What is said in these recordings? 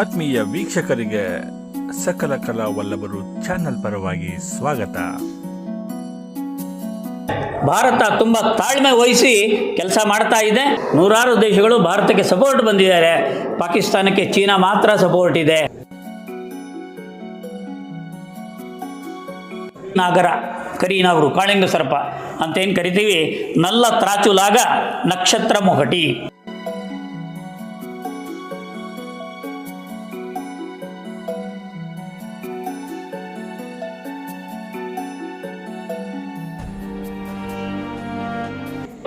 ಆತ್ಮೀಯ ವೀಕ್ಷಕರಿಗೆ ಸಕಲ ಕಲಾ ವಲ್ಲಭರು ಚಾನೆಲ್ ಪರವಾಗಿ ಸ್ವಾಗತ. ಭಾರತ ತುಂಬ ತಾಳ್ಮೆ ವಹಿಸಿ ಕೆಲಸ ಮಾಡ್ತಾ ಇದೆ. ನೂರಾರು ದೇಶಗಳು ಭಾರತಕ್ಕೆ ಸಪೋರ್ಟ್ ಬಂದಿದ್ದಾರೆ. ಪಾಕಿಸ್ತಾನಕ್ಕೆ ಚೀನಾ ಮಾತ್ರ ಸಪೋರ್ಟ್ ಇದೆ. ನಾಗರ, ಕರೀನವರು, ಕಾಳಿಂಗ ಸರ್ಪ ಅಂತ ಏನು ಕರಿತೀವಿ. ನಲ್ಲ ತ್ರಾಚುಲಾಗ ನಕ್ಷತ್ರ ಮೊಗಟಿ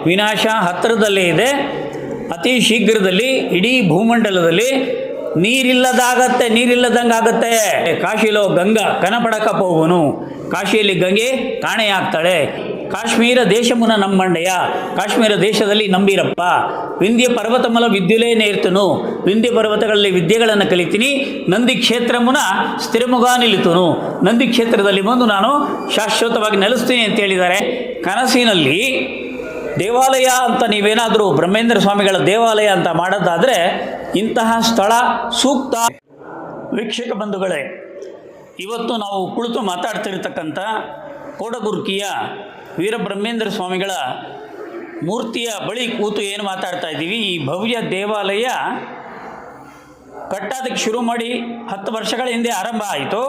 ವಿನಾಶ ಹತ್ತಿರದಲ್ಲೇ ಇದೆ. ಅತಿ ಶೀಘ್ರದಲ್ಲಿ ಇಡೀ ಭೂಮಂಡಲದಲ್ಲಿ ನೀರಿಲ್ಲದಾಗತ್ತೆ, ನೀರಿಲ್ಲದಂಗೆ ಆಗತ್ತೆ. ಕಾಶಿಲೋ ಗಂಗಾ ಕನಪಡಕ ಪೋಗುನು. ಕಾಶಿಯಲ್ಲಿ ಗಂಗೆ ಕಾಣೆಯಾಗ್ತಾಳೆ ಕಾಶ್ಮೀರ ದೇಶಮುನ ನಮ್ಮಂಡೆಯ, ಕಾಶ್ಮೀರ ದೇಶದಲ್ಲಿ ನಂಬಿರಪ್ಪ. ವಿಂಧ್ಯ ಪರ್ವತಮಲ ವಿದ್ಯುಲೇ ನೇರ್ತನು. ವಿಂಧ್ಯ ಪರ್ವತಗಳಲ್ಲಿ ವಿದ್ಯೆಗಳನ್ನು ಕಲಿತೀನಿ. ನಂದಿ ಕ್ಷೇತ್ರಮುನ ಸ್ಥಿರಮುಗ ನಿಲ್ಲಿತನು. ನಂದಿ ಕ್ಷೇತ್ರದಲ್ಲಿ ಬಂದು ನಾನು ಶಾಶ್ವತವಾಗಿ ನೆಲೆಸ್ತೀನಿ ಅಂತ ಹೇಳಿದ್ದಾರೆ. ಕನಸಿನಲ್ಲಿ ದೇವಾಲಯ ಅಂತ ನೀವೇನಾದರೂ ಬ್ರಹ್ಮೇಂದ್ರ ಸ್ವಾಮಿಗಳ ದೇವಾಲಯ ಅಂತ ಮಾಡೋದಾದರೆ ಇಂತಹ ಸ್ಥಳ ಸೂಕ್ತ. ವೀಕ್ಷಕ ಬಂಧುಗಳೇ, ಇವತ್ತು ನಾವು ಕುಳಿತು ಮಾತಾಡ್ತಿರ್ತಕ್ಕಂಥ ಕೋಡಗುರ್ಕಿಯ ವೀರಬ್ರಹ್ಮೇಂದ್ರ ಸ್ವಾಮಿಗಳ ಮೂರ್ತಿಯ ಬಳಿ ಕೂತು ಏನು ಮಾತಾಡ್ತಾ ಇದ್ದೀವಿ? ಈ ಭವ್ಯ ದೇವಾಲಯ ಕಟ್ಟೋದಕ್ಕೆ ಶುರು ಮಾಡಿ ಹತ್ತು ವರ್ಷಗಳ ಹಿಂದೆ ಆರಂಭ ಆಯಿತು.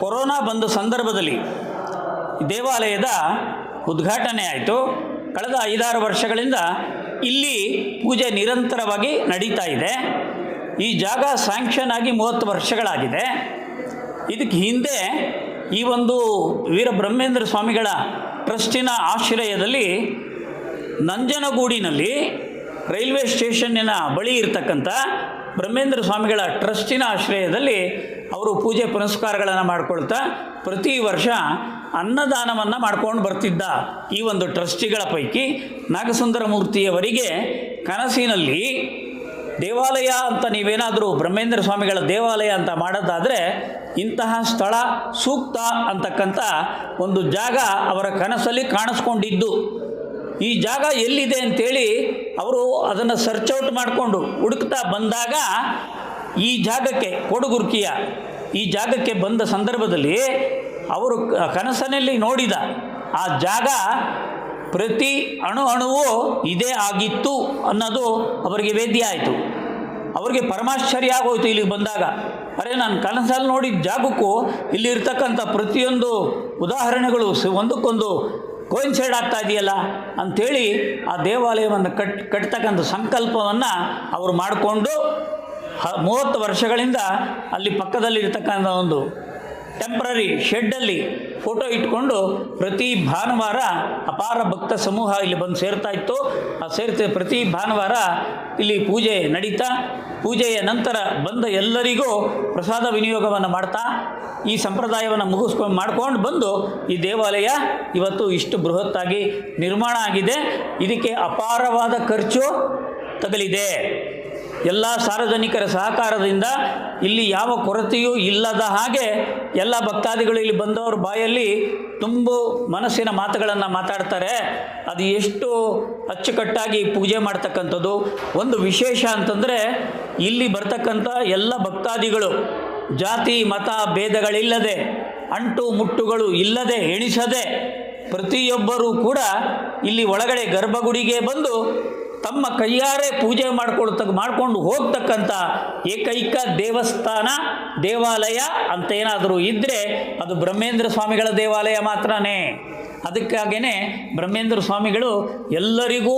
ಕೊರೋನಾ ಬಂದ ಸಂದರ್ಭದಲ್ಲಿ ದೇವಾಲಯದ ಉದ್ಘಾಟನೆ ಆಯಿತು. ಕಳೆದ ಐದಾರು ವರ್ಷಗಳಿಂದ ಇಲ್ಲಿ ಪೂಜೆ ನಿರಂತರವಾಗಿ ನಡೀತಾ ಇದೆ. ಈ ಜಾಗ ಸ್ಯಾಂಕ್ಷನ್ ಆಗಿ ಮೂವತ್ತು ವರ್ಷಗಳಾಗಿದೆ. ಇದಕ್ಕೆ ಹಿಂದೆ ಈ ಒಂದು ವೀರಬ್ರಹ್ಮೇಂದ್ರ ಸ್ವಾಮಿಗಳ ಟ್ರಸ್ಟಿನ ಆಶ್ರಯದಲ್ಲಿ ನಂಜನಗೂಡಿನಲ್ಲಿ ರೈಲ್ವೆ ಸ್ಟೇಷನ್ನಿನ ಬಳಿ ಇರತಕ್ಕಂಥ ಬ್ರಹ್ಮೇಂದ್ರ ಸ್ವಾಮಿಗಳ ಟ್ರಸ್ಟಿನ ಆಶ್ರಯದಲ್ಲಿ ಅವರು ಪೂಜೆ ಪುನಸ್ಕಾರಗಳನ್ನು ಮಾಡಿಕೊಳ್ತಾ ಪ್ರತಿ ವರ್ಷ ಅನ್ನದಾನವನ್ನು ಮಾಡ್ಕೊಂಡು ಬರ್ತಿದ್ದ ಈ ಒಂದು ಟ್ರಸ್ಟಿಗಳ ಪೈಕಿ ನಾಗಸುಂದರ ಮೂರ್ತಿಯವರಿಗೆ ಕನಸಿನಲ್ಲಿ ದೇವಾಲಯ ಅಂತ ನೀವೇನಾದರೂ ಬ್ರಹ್ಮೇಂದ್ರ ಸ್ವಾಮಿಗಳ ದೇವಾಲಯ ಅಂತ ಮಾಡೋದಾದರೆ ಇಂತಹ ಸ್ಥಳ ಸೂಕ್ತ ಅಂತಕ್ಕಂಥ ಒಂದು ಜಾಗ ಅವರ ಕನಸಲ್ಲಿ ಕಾಣಿಸ್ಕೊಂಡಿದ್ದು. ಈ ಜಾಗ ಎಲ್ಲಿದೆ ಅಂತೇಳಿ ಅವರು ಅದನ್ನು ಔಟ್ ಮಾಡಿಕೊಂಡು ಹುಡುಕ್ತಾ ಬಂದಾಗ ಈ ಜಾಗಕ್ಕೆ ಕೊಡುಗುರ್ಕಿಯ ಈ ಜಾಗಕ್ಕೆ ಬಂದ ಸಂದರ್ಭದಲ್ಲಿ ಅವರು ಕನಸಿನಲ್ಲಿ ನೋಡಿದ ಆ ಜಾಗ ಪ್ರತಿ ಅಣು ಅಣುವು ಇದೇ ಆಗಿತ್ತು ಅನ್ನೋದು ಅವರಿಗೆ ವೇದ್ಯ ಆಯಿತು. ಅವರಿಗೆ ಪರಮಾಶ್ಚರ್ಯ ಆಗೋಯ್ತು ಇಲ್ಲಿಗೆ ಬಂದಾಗ. ಅರೆ, ನಾನು ಕನಸಲ್ಲಿ ನೋಡಿದ ಜಾಗಕ್ಕೂ ಇಲ್ಲಿ ಇರ್ತಕ್ಕಂಥ ಪ್ರತಿಯೊಂದು ಉದಾಹರಣೆಗಳು ಒಂದಕ್ಕೊಂದು ಕೋಯಿನ್ಸೈಡ್ ಆಗ್ತಾ ಇದೆಯಲ್ಲ ಅಂಥೇಳಿ ಆ ದೇವಾಲಯವನ್ನು ಕಟ್, ಕಟ್ತಕ್ಕಂಥ ಸಂಕಲ್ಪವನ್ನು ಅವರು ಮಾಡಿಕೊಂಡು ಹ, ಮೂವತ್ತು ವರ್ಷಗಳಿಂದ ಅಲ್ಲಿ ಪಕ್ಕದಲ್ಲಿರ್ತಕ್ಕಂಥ ಒಂದು ಟೆಂಪ್ರರಿ ಶೆಡ್ಡಲ್ಲಿ ಫೋಟೋ ಇಟ್ಕೊಂಡು ಪ್ರತಿ ಭಾನುವಾರ ಅಪಾರ ಭಕ್ತ ಸಮೂಹ ಇಲ್ಲಿ ಬಂದು ಸೇರ್ತಾ ಇತ್ತು. ಆ ಸೇರ್ತ ಪ್ರತಿ ಭಾನುವಾರ ಇಲ್ಲಿ ಪೂಜೆ ನಡೀತಾ, ಪೂಜೆಯ ನಂತರ ಬಂದ ಎಲ್ಲರಿಗೂ ಪ್ರಸಾದ ವಿನಿಯೋಗವನ್ನು ಮಾಡ್ತಾ, ಈ ಸಂಪ್ರದಾಯವನ್ನು ಮುಗಿಸ್ಕೊಂಡು ಮಾಡ್ಕೊಂಡು ಬಂದು ಈ ದೇವಾಲಯ ಇವತ್ತು ಇಷ್ಟು ಬೃಹತ್ತಾಗಿ ನಿರ್ಮಾಣ ಆಗಿದೆ. ಇದಕ್ಕೆ ಅಪಾರವಾದ ಖರ್ಚು ತಗಲಿದೆ. ಎಲ್ಲ ಸಾರ್ವಜನಿಕರ ಸಹಕಾರದಿಂದ ಇಲ್ಲಿ ಯಾವ ಕೊರತೆಯೂ ಇಲ್ಲದ ಹಾಗೆ ಎಲ್ಲ ಭಕ್ತಾದಿಗಳು ಇಲ್ಲಿ ಬಂದವರ ಬಾಯಲ್ಲಿ ತುಂಬು ಮನಸ್ಸಿನ ಮಾತುಗಳನ್ನು ಮಾತಾಡ್ತಾರೆ. ಅದು ಎಷ್ಟು ಅಚ್ಚುಕಟ್ಟಾಗಿ ಪೂಜೆ ಮಾಡ್ತಕ್ಕಂಥದ್ದು. ಒಂದು ವಿಶೇಷ ಅಂತಂದರೆ ಇಲ್ಲಿ ಬರ್ತಕ್ಕಂಥ ಎಲ್ಲ ಭಕ್ತಾದಿಗಳು ಜಾತಿ, ಮತ, ಭೇದಗಳಿಲ್ಲದೆ, ಅಂಟು ಮುಟ್ಟುಗಳು ಇಲ್ಲದೆ, ಎಣಿಸದೆ ಪ್ರತಿಯೊಬ್ಬರೂ ಕೂಡ ಇಲ್ಲಿ ಒಳಗಡೆ ಗರ್ಭಗುಡಿಗೆ ಬಂದು ತಮ್ಮ ಕೈಯಾರೆ ಪೂಜೆ ಮಾಡ್ಕೊಳ್ತಕ್ಕ ಮಾಡ್ಕೊಂಡು ಹೋಗ್ತಕ್ಕಂಥ ಏಕೈಕ ದೇವಸ್ಥಾನ, ದೇವಾಲಯ ಅಂತ ಏನಾದರೂ ಇದ್ದರೆ ಅದು ಬ್ರಹ್ಮೇಂದ್ರ ಸ್ವಾಮಿಗಳ ದೇವಾಲಯ ಮಾತ್ರನೇ. ಅದಕ್ಕಾಗೇ ಬ್ರಹ್ಮೇಂದ್ರ ಸ್ವಾಮಿಗಳು ಎಲ್ಲರಿಗೂ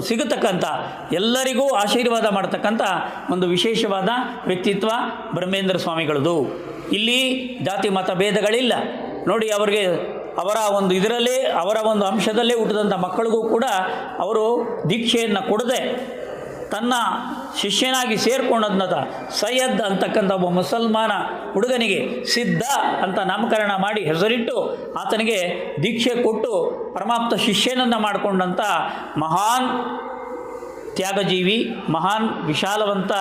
ಸಿಗತಕ್ಕಂಥ ಎಲ್ಲರಿಗೂ ಆಶೀರ್ವಾದ ಮಾಡ್ತಕ್ಕಂಥ ಒಂದು ವಿಶೇಷವಾದ ವ್ಯಕ್ತಿತ್ವ ಬ್ರಹ್ಮೇಂದ್ರ ಸ್ವಾಮಿಗಳದು. ಇಲ್ಲಿ ಜಾತಿ ಮತ ಭೇದಗಳಿಲ್ಲ. ನೋಡಿ, ಅವರಿಗೆ ಅವರ ಒಂದು ಇದರಲ್ಲೇ, ಅವರ ಒಂದು ಅಂಶದಲ್ಲೇ ಹುಟ್ಟಿದಂಥ ಮಕ್ಕಳಿಗೂ ಕೂಡ ಅವರು ದೀಕ್ಷೆಯನ್ನು ಕೊಡದೆ ತನ್ನ ಶಿಷ್ಯನಾಗಿ ಸೇರಿಕೊಂಡಂಥ ಸೈಯದ್ ಅಂತಕ್ಕಂಥ ಒಬ್ಬ ಮುಸಲ್ಮಾನ ಹುಡುಗನಿಗೆ ಸಿದ್ಧ ಅಂತ ನಾಮಕರಣ ಮಾಡಿ ಹೆಸರಿಟ್ಟು ಆತನಿಗೆ ದೀಕ್ಷೆ ಕೊಟ್ಟು ಪರಮಾಪ್ತ ಶಿಷ್ಯನನ್ನು ಮಾಡಿಕೊಂಡಂಥ ಮಹಾನ್ ತ್ಯಾಗಜೀವಿ, ಮಹಾನ್, ವಿಶಾಲವಂತ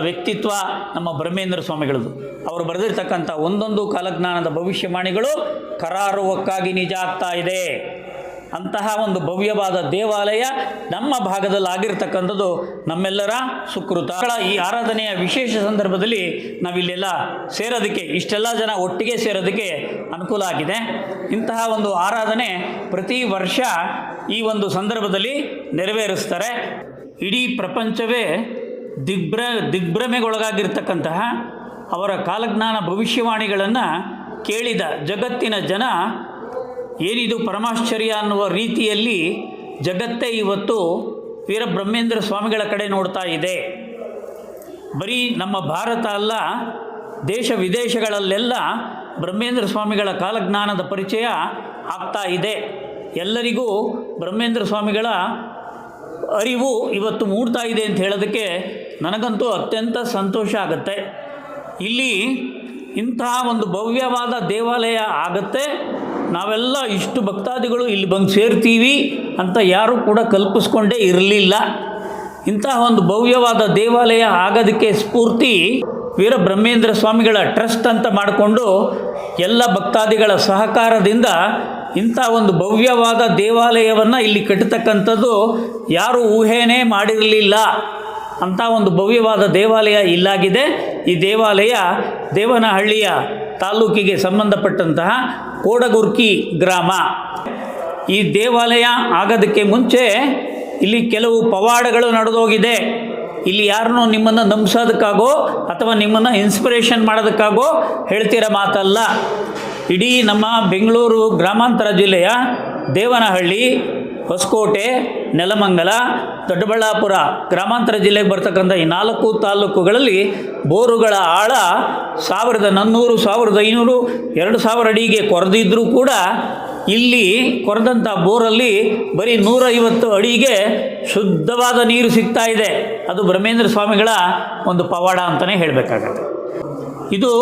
ವ್ಯಕ್ತಿತ್ವ ನಮ್ಮ ಬ್ರಹ್ಮೇಂದ್ರ ಸ್ವಾಮಿಗಳದು. ಅವರು ಬರೆದಿರ್ತಕ್ಕಂಥ ಒಂದೊಂದು ಕಾಲಜ್ಞಾನದ ಭವಿಷ್ಯವಾಣಿಗಳು ಕರಾರುವಕ್ಕಾಗಿ ನಿಜ ಆಗ್ತಾ ಇದೆ. ಅಂತಹ ಒಂದು ಭವ್ಯವಾದ ದೇವಾಲಯ ನಮ್ಮ ಭಾಗದಲ್ಲಿ ಆಗಿರ್ತಕ್ಕಂಥದ್ದು ನಮ್ಮೆಲ್ಲರ ಸುಕೃತ. ಈ ಆರಾಧನೆಯ ವಿಶೇಷ ಸಂದರ್ಭದಲ್ಲಿ ನಾವಿಲ್ಲೆಲ್ಲ ಸೇರೋದಕ್ಕೆ, ಇಷ್ಟೆಲ್ಲ ಜನ ಒಟ್ಟಿಗೆ ಸೇರೋದಕ್ಕೆ ಅನುಕೂಲ ಆಗಿದೆ. ಇಂತಹ ಒಂದು ಆರಾಧನೆ ಪ್ರತಿ ವರ್ಷ ಈ ಒಂದು ಸಂದರ್ಭದಲ್ಲಿ ನೆರವೇರಿಸ್ತಾರೆ. ಇಡೀ ಪ್ರಪಂಚವೇ ದಿಗ್ಭ್ರ, ದಿಗ್ಭ್ರಮೆಗೊಳಗಾಗಿರ್ತಕ್ಕಂತಹ ಅವರ ಕಾಲಜ್ಞಾನ ಭವಿಷ್ಯವಾಣಿಗಳನ್ನು ಕೇಳಿದ ಜಗತ್ತಿನ ಜನ, ಏನಿದು ಪರಮಾಶ್ಚರ್ಯ ಅನ್ನುವ ರೀತಿಯಲ್ಲಿ ಜಗತ್ತೇ ಇವತ್ತು ವೀರಬ್ರಹ್ಮೇಂದ್ರ ಸ್ವಾಮಿಗಳ ಕಡೆ ನೋಡ್ತಾ ಇದೆ. ಬರೀ ನಮ್ಮ ಭಾರತ ಅಲ್ಲ, ದೇಶ ವಿದೇಶಗಳಲ್ಲೆಲ್ಲ ಬ್ರಹ್ಮೇಂದ್ರ ಸ್ವಾಮಿಗಳ ಕಾಲಜ್ಞಾನದ ಪರಿಚಯ ಆಗ್ತಾ ಇದೆ. ಎಲ್ಲರಿಗೂ ಬ್ರಹ್ಮೇಂದ್ರ ಸ್ವಾಮಿಗಳ ಅರಿವು ಇವತ್ತು ಮೂಡ್ತಾ ಇದೆ ಅಂತ ಹೇಳೋದಕ್ಕೆ ನನಗಂತೂ ಅತ್ಯಂತ ಸಂತೋಷ ಆಗುತ್ತೆ. ಇಲ್ಲಿ ಇಂತಹ ಒಂದು ಭವ್ಯವಾದ ದೇವಾಲಯ ಆಗುತ್ತೆ. ನಾವೆಲ್ಲ ಇಷ್ಟು ಭಕ್ತಾದಿಗಳು ಇಲ್ಲಿ ಬಂದು ಸೇರ್ತೀವಿ ಅಂತ ಯಾರೂ ಕೂಡ ಕಲ್ಪಿಸ್ಕೊಂಡೇ ಇರಲಿಲ್ಲ. ಇಂತಹ ಒಂದು ಭವ್ಯವಾದ ದೇವಾಲಯ ಆಗೋದಕ್ಕೆ ಸ್ಫೂರ್ತಿ ವೀರಬ್ರಹ್ಮೇಂದ್ರ ಸ್ವಾಮಿಗಳ ಟ್ರಸ್ಟ್ ಅಂತ ಮಾಡಿಕೊಂಡು ಎಲ್ಲ ಭಕ್ತಾದಿಗಳ ಸಹಕಾರದಿಂದ ಇಂಥ ಒಂದು ಭವ್ಯವಾದ ದೇವಾಲಯವನ್ನು ಇಲ್ಲಿ ಕಟ್ಟತಕ್ಕಂಥದ್ದು ಯಾರು ಊಹೆನೇ ಮಾಡಿರಲಿಲ್ಲ. ಅಂಥ ಒಂದು ಭವ್ಯವಾದ ದೇವಾಲಯ ಇಲ್ಲಾಗಿದೆ. ಈ ದೇವಾಲಯ ದೇವನಹಳ್ಳಿಯ ತಾಲೂಕಿಗೆ ಸಂಬಂಧಪಟ್ಟಂತಹ ಕೋಡಗುರ್ಕಿ ಗ್ರಾಮ. ಈ ದೇವಾಲಯ ಆಗೋದಕ್ಕೆ ಮುಂಚೆ ಇಲ್ಲಿ ಕೆಲವು ಪವಾಡಗಳು ನಡೆದೋಗಿದೆ. ಇಲ್ಲಿ ಯಾರನ್ನೂ ನಿಮ್ಮನ್ನು ನಂಬಿಸೋದಕ್ಕಾಗೋ ಅಥವಾ ನಿಮ್ಮನ್ನು ಇನ್ಸ್ಪಿರೇಷನ್ ಮಾಡೋದಕ್ಕಾಗೋ ಹೇಳ್ತಿರೋ ಮಾತಲ್ಲ. ಇಡೀ ನಮ್ಮ ಬೆಂಗಳೂರು ಗ್ರಾಮಾಂತರ ಜಿಲ್ಲೆಯ ದೇವನಹಳ್ಳಿ, ಹೊಸಕೋಟೆ, ನೆಲಮಂಗಲ, ದೊಡ್ಡಬಳ್ಳಾಪುರ ಗ್ರಾಮಾಂತರ ಜಿಲ್ಲೆಗೆ ಬರ್ತಕ್ಕಂಥ ಈ ನಾಲ್ಕು ತಾಲೂಕುಗಳಲ್ಲಿ ಬೋರುಗಳ ಆಳ ಸಾವಿರದ ನಾನ್ನೂರು, ಸಾವಿರದ ಐನೂರು, ಎರಡು ಸಾವಿರ ಅಡಿಗೆ ಕೊರೆದಿದ್ದರೂ ಕೂಡ ಇಲ್ಲಿ ಕೊರೆದಂಥ ಬೋರಲ್ಲಿ ಬರೀ ನೂರೈವತ್ತು ಅಡಿಗೆ ಶುದ್ಧವಾದ ನೀರು ಸಿಗ್ತಾ ಇದೆ. ಅದು ಬ್ರಹ್ಮೇಂದ್ರ ಸ್ವಾಮಿಗಳ ಒಂದು ಪವಾಡ ಅಂತಲೇ ಹೇಳಬೇಕಾಗತ್ತೆ. ಇದು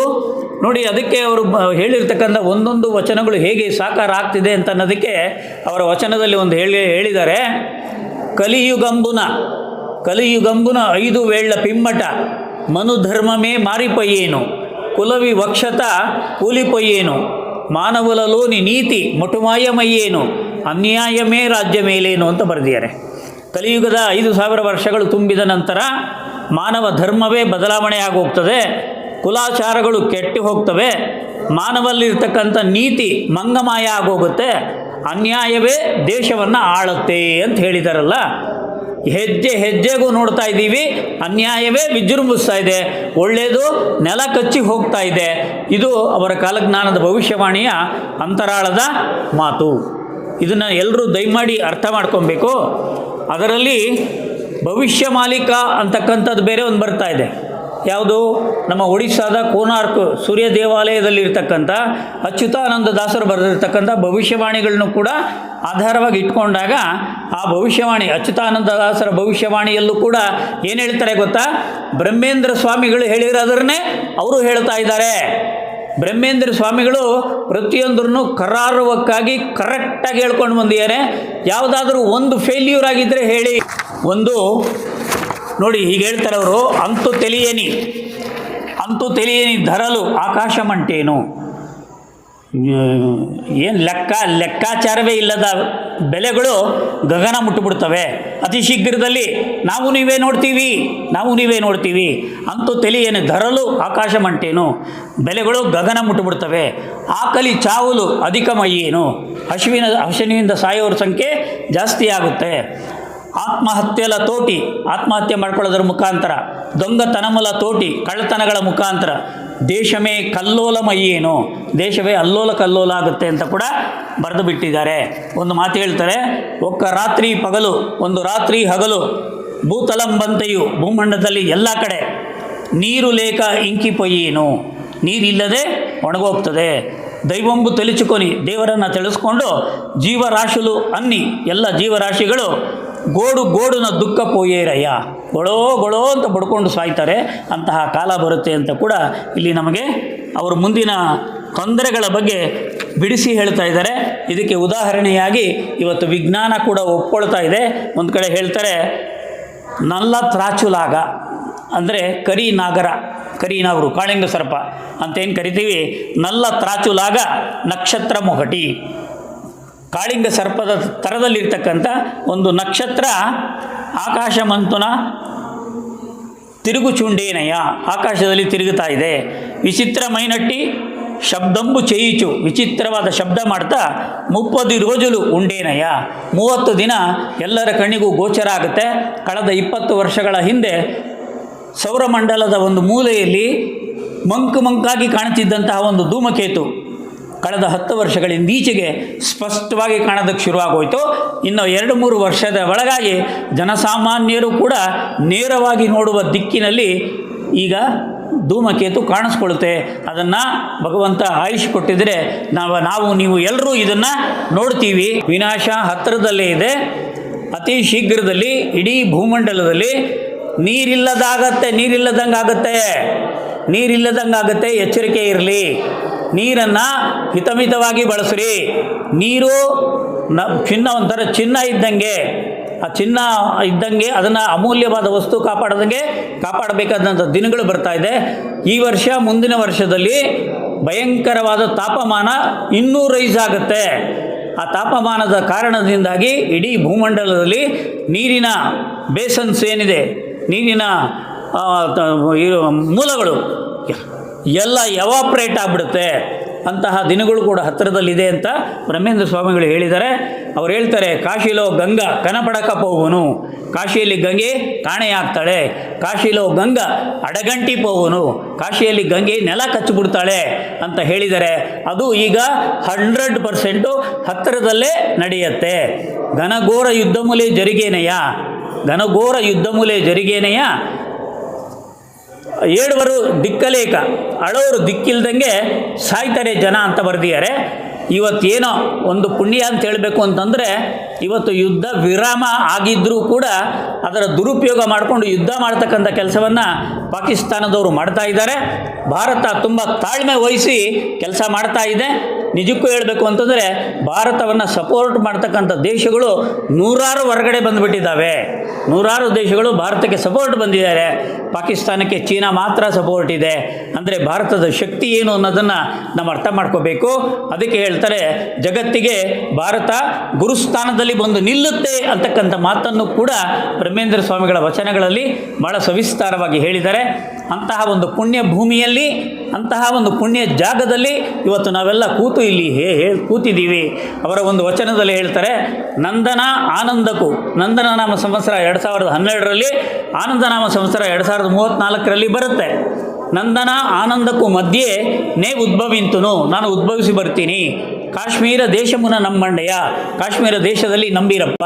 ನೋಡಿ, ಅದಕ್ಕೆ ಅವರು ಹೇಳಿರ್ತಕ್ಕಂಥ ಒಂದೊಂದು ವಚನಗಳು ಹೇಗೆ ಸಾಕಾರ ಆಗ್ತಿದೆ ಅಂತ ಅನ್ನೋದಕ್ಕೆ ಅವರ ವಚನದಲ್ಲಿ ಒಂದು ಹೇಳಿ, ಹೇಳಿದ್ದಾರೆ. ಕಲಿಯುಗಂಬುನ ಕಲಿಯುಗಂಬುನ ಐದು ವೇಳ್ಳ ಪಿಮ್ಮಟ, ಮನುಧರ್ಮಮೇ ಮಾರಿಪೊಯ್ಯೇನು, ಕುಲವಿ ವಕ್ಷತ ಕೂಲಿಪೊಯ್ಯೇನು, ಮಾನವಲಲೋನಿ ನೀತಿ ಮಟುಮಾಯಮಯ್ಯೇನು, ಅನ್ಯಾಯಮೇ ರಾಜ್ಯ ಮೇಲೇನು ಅಂತ ಬರೆದಿದ್ದಾರೆ. ಕಲಿಯುಗದ ಐದು ಸಾವಿರ ವರ್ಷಗಳು ತುಂಬಿದ ನಂತರ ಮಾನವ ಧರ್ಮವೇ ಬದಲಾವಣೆ ಆಗೋಗ್ತದೆ. ಕುಲಾಚಾರಗಳು ಕೆಟ್ಟು ಹೋಗ್ತವೆ. ಮಾನವಲ್ಲಿರ್ತಕ್ಕಂಥ ನೀತಿ ಮಂಗಮಾಯ ಆಗೋಗುತ್ತೆ. ಅನ್ಯಾಯವೇ ದೇಶವನ್ನು ಆಳುತ್ತೆ ಅಂತ ಹೇಳಿದಾರಲ್ಲ. ಹೆಜ್ಜೆ ಹೆಜ್ಜೆಗೂ ನೋಡ್ತಾ ಇದ್ದೀವಿ. ಅನ್ಯಾಯವೇ ವಿಜೃಂಭಿಸ್ತಾ ಇದೆ. ಒಳ್ಳೆಯದು ನೆಲ ಕಚ್ಚಿ ಹೋಗ್ತಾ ಇದೆ. ಇದು ಅವರ ಕಾಲಜ್ಞಾನದ ಭವಿಷ್ಯವಾಣಿಯ ಅಂತರಾಳದ ಮಾತು. ಇದನ್ನು ಎಲ್ಲರೂ ದಯಮಾಡಿ ಅರ್ಥ ಮಾಡ್ಕೊಬೇಕು. ಅದರಲ್ಲಿ ಭವಿಷ್ಯ ಮಾಲೀಕ ಅಂತಕ್ಕಂಥದ್ದು ಬೇರೆ ಒಂದು ಬರ್ತಾ ಇದೆ. ಯಾವುದು? ನಮ್ಮ ಒಡಿಶಾದ ಕೋನಾರ್ಕ್ ಸೂರ್ಯ ದೇವಾಲಯದಲ್ಲಿರ್ತಕ್ಕಂಥ ಅಚ್ಯುತಾನಂದ ದಾಸರು ಬರೆದಿರ್ತಕ್ಕಂಥ ಭವಿಷ್ಯವಾಣಿಗಳನ್ನು ಕೂಡ ಆಧಾರವಾಗಿ ಇಟ್ಕೊಂಡಾಗ ಆ ಭವಿಷ್ಯವಾಣಿ, ಅಚ್ಯುತಾನಂದ ದಾಸರ ಭವಿಷ್ಯವಾಣಿಯಲ್ಲೂ ಕೂಡ ಏನು ಹೇಳ್ತಾರೆ ಗೊತ್ತಾ? ಬ್ರಹ್ಮೇಂದ್ರ ಸ್ವಾಮಿಗಳು ಹೇಳಿರೋದ್ರನ್ನೇ ಅವರು ಹೇಳ್ತಾ ಇದ್ದಾರೆ. ಬ್ರಹ್ಮೇಂದ್ರ ಸ್ವಾಮಿಗಳು ಪ್ರತಿಯೊಂದ್ರೂ ಕರಾರುವಕ್ಕಾಗಿ ಕರೆಕ್ಟಾಗಿ ಹೇಳ್ಕೊಂಡು ಬಂದಿದ್ದಾರೆ. ಯಾವುದಾದ್ರೂ ಒಂದು ಫೇಲ್ಯೂರ್ ಆಗಿದ್ದರೆ ಹೇಳಿ. ಒಂದು ನೋಡಿ, ಹೀಗೆ ಹೇಳ್ತಾರೆ ಅವರು, ಅಂತು ತಿಳಿಯೇನಿ ಅಂತು ತಿಳಿಯೇನಿ ಧರಲು ಆಕಾಶ ಮಂಟೇನು ಏನು ಲೆಕ್ಕ, ಲೆಕ್ಕಾಚಾರವೇ ಇಲ್ಲದ ಬೆಲೆಗಳು ಗಗನ ಮುಟ್ಟಿಬಿಡ್ತವೆ. ಅತಿ ಶೀಘ್ರದಲ್ಲಿ ನಾವು ನೀವೇ ನೋಡ್ತೀವಿ, ನಾವು ನೀವೇ ನೋಡ್ತೀವಿ. ಅಂತೂ ತಿಳಿಯೇನು ಧರಲು ಆಕಾಶ ಮಂಟೇನು ಬೆಲೆಗಳು ಗಗನ ಮುಟ್ಟಿಬಿಡ್ತವೆ. ಆಕಲಿ ಚಾವುಲು ಅಧಿಕಮಯ್ಯೇನು. ಹಸುವಿನ ಹಸುವಿನಿಂದ ಸಾಯೋರ ಸಂಖ್ಯೆ ಜಾಸ್ತಿ ಆಗುತ್ತೆ. ಆತ್ಮಹತ್ಯೆಲ ತೋಟಿ, ಆತ್ಮಹತ್ಯೆ ಮಾಡ್ಕೊಳ್ಳೋದ್ರ ಮುಖಾಂತರ, ದೊಂಗತನಮಲ ತೋಟಿ, ಕಳ್ಳತನಗಳ ಮುಖಾಂತರ ದೇಶಮೇ ಕಲ್ಲೋಲಮಯ್ಯೇನು, ದೇಶವೇ ಅಲ್ಲೋಲ ಕಲ್ಲೋಲ ಆಗುತ್ತೆ ಅಂತ ಕೂಡ ಬರೆದು ಬಿಟ್ಟಿದ್ದಾರೆ ಒಂದು ಮಾತು ಹೇಳ್ತಾರೆ, ಒಕ್ಕ ರಾತ್ರಿ ಪಗಲು, ಒಂದು ರಾತ್ರಿ ಹಗಲು, ಭೂತಲಂಬಂತೆಯು ಭೂಮಂಡದಲ್ಲಿ ಎಲ್ಲ ಕಡೆ ನೀರು ಲೇಖ ಇಂಕಿ ಪೊಯ್ಯೇನು ನೀರಿಲ್ಲದೆ ಒಣಗೋಗ್ತದೆ. ದೈವಂಬು ತಿಳಿಸಿಕೊನಿ, ದೇವರನ್ನು ತಿಳಿಸ್ಕೊಂಡು ಜೀವರಾಶುಲು ಅನ್ನಿ, ಎಲ್ಲ ಜೀವರಾಶಿಗಳು ಗೋಡು ಗೋಡುನ ದುಃಖ ಪೋಯೇರಯ್ಯ ಗೊಳೋ ಗೊಳೋ ಅಂತ ಬಡ್ಕೊಂಡು ಸಾಯ್ತಾರೆ, ಅಂತಹ ಕಾಲ ಬರುತ್ತೆ ಅಂತ ಕೂಡ ಇಲ್ಲಿ ನಮಗೆ ಅವರು ಮುಂದಿನ ತೊಂದರೆಗಳ ಬಗ್ಗೆ ಬಿಡಿಸಿ ಹೇಳ್ತಾ ಇದ್ದಾರೆ. ಇದಕ್ಕೆ ಉದಾಹರಣೆಯಾಗಿ ಇವತ್ತು ವಿಜ್ಞಾನ ಕೂಡ ಒಪ್ಕೊಳ್ತಾ ಇದೆ. ಒಂದು ಕಡೆ ಹೇಳ್ತಾರೆ, ನಲ್ಲ ತ್ರಾಚುಲಾಗ ಅಂದರೆ ಕರಿ ನಾಗರ, ಕರಿ ನಾಗರು ಕಾಳಿಂಗ ಸರ್ಪ ಅಂತೇನು ಕರಿತೀವಿ. ನಲ್ಲ ತ್ರಾಚುಲಾಗ ನಕ್ಷತ್ರ ಮೊಗಟಿ ಕಾಳಿಂಗ ಸರ್ಪದ ಥರದಲ್ಲಿರ್ತಕ್ಕಂಥ ಒಂದು ನಕ್ಷತ್ರ ಆಕಾಶ ಮಂತುನ ತಿರುಗು ಚುಂಡೇನಯ್ಯ ಆಕಾಶದಲ್ಲಿ ತಿರುಗುತ್ತಾ ಇದೆ. ವಿಚಿತ್ರ ಮೈನಟ್ಟಿ ಶಬ್ದಂಬು ಚೇಯಿಚು ವಿಚಿತ್ರವಾದ ಶಬ್ದ ಮಾಡ್ತಾ ಮುಪ್ಪದಿ ರೋಜುಲು ಉಂಡೇನಯ್ಯ ಮೂವತ್ತು ದಿನ ಎಲ್ಲರ ಕಣ್ಣಿಗೂ ಗೋಚರ ಆಗುತ್ತೆ. ಕಳೆದ ಇಪ್ಪತ್ತು ವರ್ಷಗಳ ಹಿಂದೆ ಸೌರಮಂಡಲದ ಒಂದು ಮೂಲೆಯಲ್ಲಿ ಮಂಕು ಮಂಕಾಗಿ ಕಾಣುತ್ತಿದ್ದಂತಹ ಒಂದು ಧೂಮಕೇತು. ಕಳೆದ ಹತ್ತು ವರ್ಷಗಳಿಂದ ಈಚೆಗೆ ಸ್ಪಷ್ಟವಾಗಿ ಕಾಣೋದಕ್ಕೆ ಶುರುವಾಗೋಯಿತು. ಇನ್ನು ಎರಡು ಮೂರು ವರ್ಷದ ಒಳಗಾಗಿ ಜನಸಾಮಾನ್ಯರು ಕೂಡ ನೇರವಾಗಿ ನೋಡುವ ದಿಕ್ಕಿನಲ್ಲಿ ಈಗ ಧೂಮಕೇತು ಕಾಣಿಸ್ಕೊಳ್ಳುತ್ತೆ. ಅದನ್ನು ಭಗವಂತ ಆಯುಷ್ ಕೊಟ್ಟಿದ್ರೆ ನಾವು ನಾವು, ನೀವು ಎಲ್ಲರೂ ಇದನ್ನು ನೋಡ್ತೀವಿ. ವಿನಾಶ ಹತ್ತಿರದಲ್ಲೇ ಇದೆ. ಅತಿ ಶೀಘ್ರದಲ್ಲಿ ಇಡೀ ಭೂಮಂಡಲದಲ್ಲಿ ನೀರಿಲ್ಲದಾಗತ್ತೆ ನೀರಿಲ್ಲದಂಗೆ ಆಗುತ್ತೆ ಎಚ್ಚರಿಕೆ ಇರಲಿ. ನೀರನ್ನು ಹಿತಮಿತವಾಗಿ ಬಳಸ್ರಿ. ನೀರು ನ ಚಿನ್ನ ಒಂಥರ ಚಿನ್ನ ಇದ್ದಂಗೆ, ಆ ಚಿನ್ನ ಇದ್ದಂಗೆ ಅದನ್ನು ಅಮೂಲ್ಯವಾದ ವಸ್ತು ಕಾಪಾಡದಂಗೆ ಕಾಪಾಡಬೇಕಾದಂಥ ದಿನಗಳು ಬರ್ತಾ ಇದೆ. ಈ ವರ್ಷ ಮುಂದಿನ ವರ್ಷದಲ್ಲಿ ಭಯಂಕರವಾದ ತಾಪಮಾನ ಇನ್ನೂ ರೈಸ್ ಆಗುತ್ತೆ. ಆ ತಾಪಮಾನದ ಕಾರಣದಿಂದಾಗಿ ಇಡೀ ಭೂಮಂಡಲದಲ್ಲಿ ನೀರಿನ ಬೇಸನ್ಸ್ ಏನಿದೆ? ನೀರಿನ ಮೂಲಗಳು. ಎಲ್ಲ ಎವಾಪ್ರೇಟ್ ಆಗ್ಬಿಡುತ್ತೆ ಅಂತಹ ದಿನಗಳು ಕೂಡ ಹತ್ತಿರದಲ್ಲಿದೆ ಅಂತ ಬ್ರಹ್ಮೇಂದ್ರ ಸ್ವಾಮಿಗಳು ಹೇಳಿದ್ದಾರೆ. ಅವ್ರು ಹೇಳ್ತಾರೆ, ಕಾಶಿಲೋ ಗಂಗಾ ಕನಪಡಕ ಪೋವನು. ಕಾಶಿಯಲ್ಲಿ ಗಂಗೆ ಕಾಣೆಯಾಗ್ತಾಳೆ. ಕಾಶಿಲೋ ಗಂಗಾ ಅಡಗಂಟಿ ಪೋವನು. ಕಾಶಿಯಲ್ಲಿ ಗಂಗೆ ನೆಲ ಕಚ್ಚಿಬಿಡ್ತಾಳೆ ಅಂತ ಹೇಳಿದರೆ, ಅದು ಈಗ ಹಂಡ್ರೆಡ್ ಪರ್ಸೆಂಟು ಹತ್ತಿರದಲ್ಲೇ ನಡೆಯುತ್ತೆ. ಘನಘೋರ ಯುದ್ಧಮೂಲೆ ಜರಿಗೇನೆಯ? ಘನಘೋರ ಯುದ್ಧಮೂಲೆ ಜರಿಗೇನೆಯ? ಏಳುವರು ದಿಕ್ಕಲೇಖ. ಅಳೋರು ದಿಕ್ಕಿಲ್ದಂಗೆ ಸಾಯ್ತಾರೆ ಜನ ಅಂತ ಬರೆದಿದ್ದಾರೆ. ಇವತ್ತೇನೋ ಒಂದು ಪುಣ್ಯ ಅಂತ ಹೇಳಬೇಕು ಅಂತಂದರೆ ಇವತ್ತು ಯುದ್ಧ ವಿರಾಮ ಆಗಿದ್ದರೂ ಕೂಡ ಅದರ ದುರುಪಯೋಗ ಮಾಡಿಕೊಂಡು ಯುದ್ಧ ಮಾಡ್ತಕ್ಕಂಥ ಕೆಲಸವನ್ನು ಪಾಕಿಸ್ತಾನದವರು ಮಾಡ್ತಾ ಇದ್ದಾರೆ. ಭಾರತ ತುಂಬ ತಾಳ್ಮೆ ವಹಿಸಿ ಕೆಲಸ ಮಾಡ್ತಾ ಇದೆ. ನಿಜಕ್ಕೂ ಹೇಳಬೇಕು ಅಂತಂದರೆ ಭಾರತವನ್ನು ಸಪೋರ್ಟ್ ಮಾಡ್ತಕ್ಕಂಥ ದೇಶಗಳು ನೂರಾರು ಹೊರಗಡೆ ಬಂದುಬಿಟ್ಟಿದ್ದಾವೆ. ನೂರಾರು ದೇಶಗಳು ಭಾರತಕ್ಕೆ ಸಪೋರ್ಟ್ ಬಂದಿದ್ದಾರೆ. ಪಾಕಿಸ್ತಾನಕ್ಕೆ ಚೀನಾ ಮಾತ್ರ ಸಪೋರ್ಟ್ ಇದೆ. ಅಂದರೆ ಭಾರತದ ಶಕ್ತಿ ಏನು ಅನ್ನೋದನ್ನು ನಾವು ಅರ್ಥ ಮಾಡ್ಕೋಬೇಕು. ಅದಕ್ಕೆ ಹೇಳ್ತಾರೆ, ಜಗತ್ತಿಗೆ ಭಾರತ ಗುರುಸ್ಥಾನದಲ್ಲಿ ಬಂದು ನಿಲ್ಲುತ್ತೆ ಅಂತಕ್ಕಂಥ ಮಾತನ್ನು ಕೂಡ ಬ್ರಹ್ಮೇಂದ್ರ ಸ್ವಾಮಿಗಳ ವಚನಗಳಲ್ಲಿ ಬಹಳ ಸವಿಸ್ತಾರವಾಗಿ ಹೇಳಿದ್ದಾರೆ. ಅಂತಹ ಒಂದು ಪುಣ್ಯ ಭೂಮಿಯಲ್ಲಿ, ಅಂತಹ ಒಂದು ಪುಣ್ಯ ಜಾಗದಲ್ಲಿ ಇವತ್ತು ನಾವೆಲ್ಲ ಕೂತು ಇಲ್ಲಿ ಹೇ ಹೇ, ಕೂತಿದ್ದೀವಿ. ಅವರ ಒಂದು ವಚನದಲ್ಲಿ ಹೇಳ್ತಾರೆ, ನಂದನ ಆನಂದಕ್ಕೂ ನಂದನ ನಾಮ ಸಂವತ್ಸರ ಎರಡು ಸಾವಿರದ ಹನ್ನೆರಡರಲ್ಲಿ, ಆನಂದನಾಮ ಸಂವತ್ಸರ ಎರಡು ಸಾವಿರದ ಮೂವತ್ತ್ನಾಲ್ಕರಲ್ಲಿ ಬರುತ್ತೆ. ನಂದನ ಆನಂದಕ್ಕೂ ಮಧ್ಯೆ ನೇ ಉದ್ಭವಿಂತುನು, ನಾನು ಉದ್ಭವಿಸಿ ಬರ್ತೀನಿ. ಕಾಶ್ಮೀರ ದೇಶಮುನ ನಮ್ಮಂಡೆಯ, ಕಾಶ್ಮೀರ ದೇಶದಲ್ಲಿ ನಂಬಿರಪ್ಪ.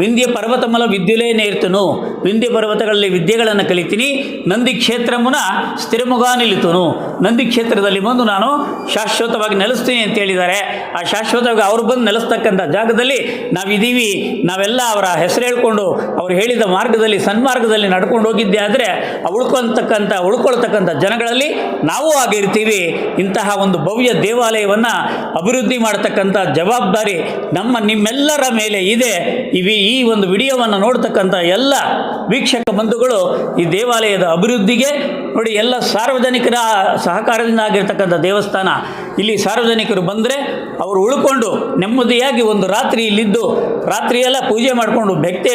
ವಿಂಧ್ಯ ಪರ್ವತಮಲ ವಿದ್ಯುಲೇ ನೇರ್ತನು, ವಿಂಧ್ಯ ಪರ್ವತಗಳಲ್ಲಿ ವಿದ್ಯೆಗಳನ್ನು ಕಲಿತೀನಿ, ನಂದಿ ಕ್ಷೇತ್ರಮುನ ಸ್ಥಿರಮುಗ ನಿಲ್ಲಿತುನು. ನಂದಿ ಕ್ಷೇತ್ರದಲ್ಲಿ ಬಂದು ನಾನು ಶಾಶ್ವತವಾಗಿ ನೆಲೆಸ್ತೀನಿ ಅಂತ ಹೇಳಿದ್ದಾರೆ. ಆ ಶಾಶ್ವತವಾಗಿ ಅವ್ರು ಬಂದು ನೆಲೆಸ್ತಕ್ಕಂಥ ಜಾಗದಲ್ಲಿ ನಾವಿದ್ದೀವಿ. ನಾವೆಲ್ಲ ಅವರ ಹೆಸರು ಹೇಳ್ಕೊಂಡು, ಅವ್ರು ಹೇಳಿದ ಮಾರ್ಗದಲ್ಲಿ, ಸನ್ಮಾರ್ಗದಲ್ಲಿ ನಡ್ಕೊಂಡು ಹೋಗಿದ್ದೆ ಆದರೆ ಉಳ್ಕೊಳ್ತಕ್ಕಂಥ ಉಳ್ಕೊಳ್ತಕ್ಕಂಥ ಜನಗಳಲ್ಲಿ ನಾವು ಆಗಿರ್ತೀವಿ ಇಂತಹ ಒಂದು ಭವ್ಯ ದೇವಾಲಯವನ್ನು ಅಭಿವೃದ್ಧಿ ಮಾಡತಕ್ಕಂಥ ಜವಾಬ್ದಾರಿ ನಮ್ಮ ನಿಮ್ಮೆಲ್ಲರ ಮೇಲೆ ಇದೆ. ಇವಿ ಈ ಒಂದು ವಿಡಿಯೋವನ್ನು ನೋಡ್ತಕ್ಕಂಥ ಎಲ್ಲ ವೀಕ್ಷಕ ಬಂಧುಗಳು ಈ ದೇವಾಲಯದ ಅಭಿವೃದ್ಧಿಗೆ ನೋಡಿ ಎಲ್ಲ ಸಾರ್ವಜನಿಕರ ಸಹಕಾರದಿಂದ ಆಗಿರ್ತಕ್ಕಂಥ ದೇವಸ್ಥಾನ. ಇಲ್ಲಿ ಸಾರ್ವಜನಿಕರು ಬಂದರೆ ಅವರು ಉಳ್ಕೊಂಡು ನೆಮ್ಮದಿಯಾಗಿ ಒಂದು ರಾತ್ರಿ ಇಲ್ಲಿದ್ದು, ರಾತ್ರಿಯೆಲ್ಲ ಪೂಜೆ ಮಾಡಿಕೊಂಡು ಭಕ್ತಿ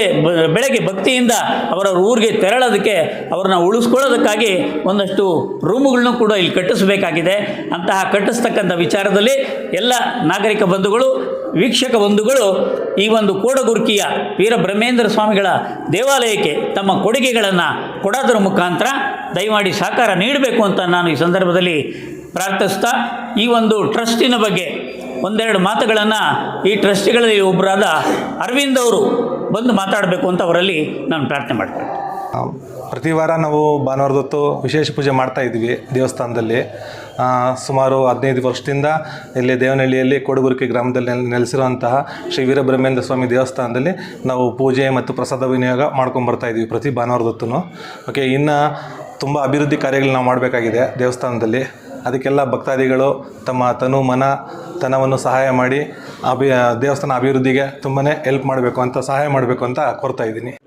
ಬೆಳಗ್ಗೆ ಭಕ್ತಿಯಿಂದ ಅವರವ್ರ ಊರಿಗೆ ತೆರಳೋದಕ್ಕೆ ಅವ್ರನ್ನ ಉಳಿಸ್ಕೊಳ್ಳೋದಕ್ಕಾಗಿ ಒಂದಷ್ಟು ರೂಮುಗಳನ್ನು ಕೂಡ ಇಲ್ಲಿ ಕಟ್ಟಿಸಬೇಕಾಗಿದೆ. ಅಂತಹ ಕಟ್ಟಿಸ್ತಕ್ಕಂಥ ವಿಚಾರದಲ್ಲಿ ಎಲ್ಲ ನಾಗರಿಕ ಬಂಧುಗಳು, ವೀಕ್ಷಕ ಬಂಧುಗಳು ಈ ಒಂದು ಕೋಡಗುರ್ಕಿಯ ವೀರ ಬ್ರಹ್ಮೇಂದ್ರ ಸ್ವಾಮಿಗಳ ದೇವಾಲಯಕ್ಕೆ ತಮ್ಮ ಕೊಡುಗೆಗಳನ್ನು ಕೊಡೋದ್ರ ಮುಖಾಂತರ ದಯಮಾಡಿ ಸಹಕಾರ ನೀಡಬೇಕು ಅಂತ ನಾನು ಈ ಸಂದರ್ಭದಲ್ಲಿ ಪ್ರಾರ್ಥಿಸ್ತಾ, ಈ ಒಂದು ಟ್ರಸ್ಟಿನ ಬಗ್ಗೆ ಒಂದೆರಡು ಮಾತುಗಳನ್ನು ಈ ಟ್ರಸ್ಟಿಗಳಲ್ಲಿ ಒಬ್ಬರಾದ ಅರವಿಂದ್ ಅವರು ಬಂದು ಮಾತಾಡಬೇಕು ಅಂತ ಅವರಲ್ಲಿ ನಾನು ಪ್ರಾರ್ಥನೆ ಮಾಡ್ತೇನೆ. ಪ್ರತಿ ವಾರ ನಾವು ಭಾನುವಾರದೊತ್ತು ವಿಶೇಷ ಪೂಜೆ ಮಾಡ್ತಾ ಇದ್ವಿ ದೇವಸ್ಥಾನದಲ್ಲಿ. ಸುಮಾರು ಹದಿನೈದು ವರ್ಷದಿಂದ ಇಲ್ಲಿ ದೇವನಹಳ್ಳಿಯಲ್ಲಿ ಕೊಡಗುರ್ಕಿ ಗ್ರಾಮದಲ್ಲಿ ನೆಲ್- ನೆಲೆಸಿರುವಂತಹ ಶ್ರೀ ವೀರಬ್ರಹ್ಮೇಂದ್ರ ಸ್ವಾಮಿ ದೇವಸ್ಥಾನದಲ್ಲಿ ನಾವು ಪೂಜೆ ಮತ್ತು ಪ್ರಸಾದ ವಿನಿಯೋಗ ಮಾಡ್ಕೊಂಡು ಬರ್ತಾ ಇದ್ವಿ ಪ್ರತಿ ಭಾನುವಾರದ ಹೊತ್ತು ಓಕೆ, ಇನ್ನು ತುಂಬ ಅಭಿವೃದ್ಧಿ ಕಾರ್ಯಗಳು ನಾವು ಮಾಡಬೇಕಾಗಿದೆ ದೇವಸ್ಥಾನದಲ್ಲಿ. ಅದಕ್ಕೆಲ್ಲ ಭಕ್ತಾದಿಗಳು ತಮ್ಮ ತನು ಮನ, ತನವನ್ನು ಸಹಾಯ ಮಾಡಿ ಅಭಿ, ದೇವಸ್ಥಾನ ಅಭಿವೃದ್ಧಿಗೆ ತುಂಬಾ ಹೆಲ್ಪ್ ಮಾಡಬೇಕು ಅಂತ, ಸಹಾಯ ಮಾಡಬೇಕು ಅಂತ ಕೋರ್ತಾ ಇದ್ದೀನಿ.